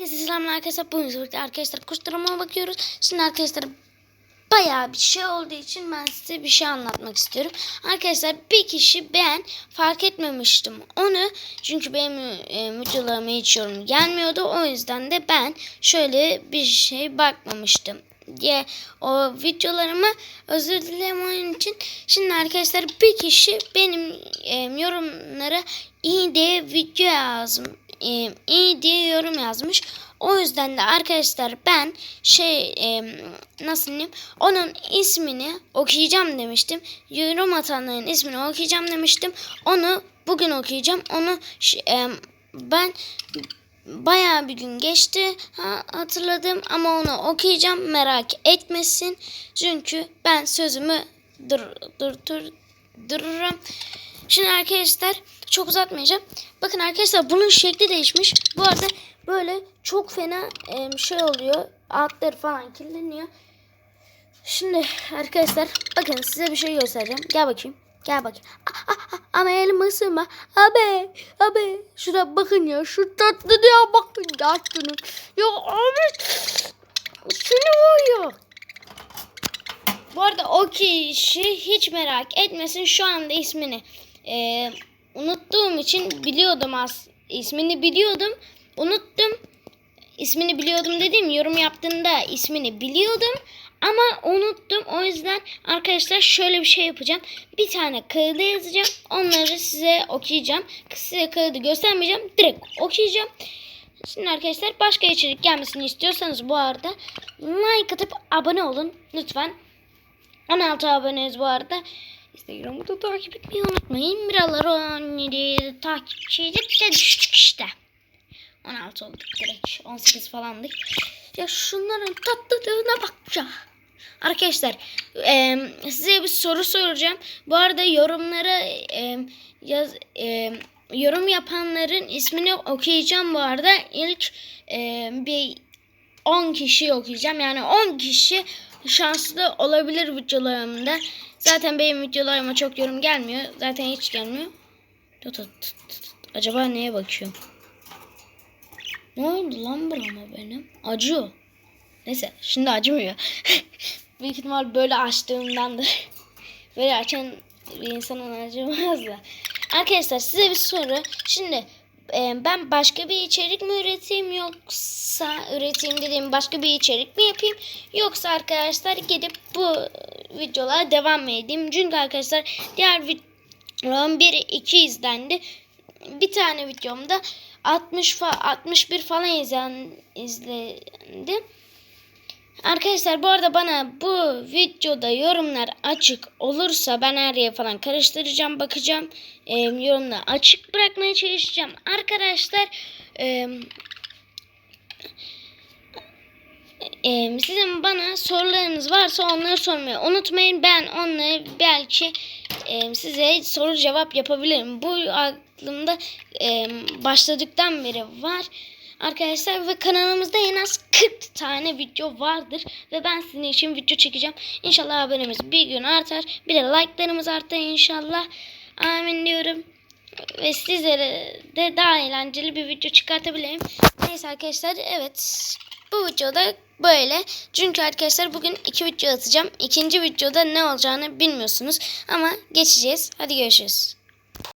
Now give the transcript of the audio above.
Herkese selamlar arkadaşlar. Bugün birlikte arkadaşlar koşturmaya bakıyoruz. Şimdi arkadaşlar bayağı bir şey olduğu için ben size bir şey anlatmak istiyorum. Arkadaşlar bir kişi ben fark etmemiştim onu. Çünkü benim e, videolarıma hiç yorum gelmiyordu. O yüzden de ben şöyle bir şey bakmamıştım diye o videolarıma özür dilerim onun için. Şimdi arkadaşlar bir kişi benim e, yorumlara iyi diye video yazım e, iyi diye yorum yazmış. O yüzden de arkadaşlar ben şey e, nasıl diyeyim onun ismini okuyacağım demiştim. Yorum atanların ismini okuyacağım demiştim. Onu bugün okuyacağım. Onu e, ben bayağı bir gün geçti ha, hatırladım ama onu okuyacağım merak etmesin. Çünkü ben sözümü dur, dur, dur, dururum. Şimdi arkadaşlar çok uzatmayacağım. Bakın arkadaşlar bunun şekli değişmiş. Bu arada böyle çok fena şey oluyor. Altları falan kirleniyor. Şimdi arkadaşlar bakın size bir şey göstereceğim. Gel bakayım. Gel bakayım. Ah, ah, ah, Ama elimi ısırma. Abi. Abi. Şuraya bakın ya. Şu tatlı diye bakın ya şunun. Ya abi. Seni var ya. Bu arada o kişi hiç merak etmesin. Şu anda ismini e, unuttuğum için biliyordum az ismini biliyordum. Unuttum. İsmini biliyordum dediğim yorum yaptığında ismini biliyordum ama unuttum. O yüzden arkadaşlar şöyle bir şey yapacağım. Bir tane kağıda yazacağım. Onları size okuyacağım. Size kağıdı göstermeyeceğim. Direkt okuyacağım. Şimdi arkadaşlar başka içerik gelmesini istiyorsanız bu arada like atıp abone olun lütfen. 16 aboneyiz bu arada. Instagram'ı da takip etmeyi unutmayın. Biralar 17 takipçiydik de düştük işte. 16 olduk direkt. 18 falandık. Ya şunların tatlılığına bakacağım. Arkadaşlar e, size bir soru soracağım. Bu arada yorumlara e, yaz e, yorum yapanların ismini okuyacağım bu arada. İlk e, bir 10 kişi okuyacağım. Yani 10 kişi şanslı olabilir videolarımda. Zaten benim videolarıma çok yorum gelmiyor. Zaten hiç gelmiyor. Tut, tut, tut. Acaba neye bakıyorum? Ne oldu lan burama benim? Acıyor. Neyse şimdi acımıyor. Büyük ihtimal böyle açtığımdandır. Böyle açan bir insanın acımaz da. Arkadaşlar size bir soru. Şimdi ben başka bir içerik mi üreteyim yoksa üreteyim dediğim başka bir içerik mi yapayım? Yoksa arkadaşlar gidip bu videolara devam mı edeyim. Çünkü arkadaşlar diğer videom 1 2 izlendi. Bir tane videomda 60 fa 61 falan izlen izlendi Arkadaşlar bu arada bana bu videoda yorumlar açık olursa ben her yere falan karıştıracağım bakacağım. E, yorumları açık bırakmaya çalışacağım. Arkadaşlar e, e, sizin bana sorularınız varsa onları sormayı unutmayın. Ben onları belki e, size soru cevap yapabilirim. Bu aklımda e, başladıktan beri var. Arkadaşlar ve kanalımızda en az 40 tane video vardır. Ve ben sizin için video çekeceğim. İnşallah abonemiz bir gün artar. Bir de like'larımız artar inşallah. Amin diyorum. Ve sizlere de daha eğlenceli bir video çıkartabilirim. Neyse arkadaşlar evet. Bu videoda böyle. Çünkü arkadaşlar bugün iki video atacağım. İkinci videoda ne olacağını bilmiyorsunuz. Ama geçeceğiz. Hadi görüşürüz.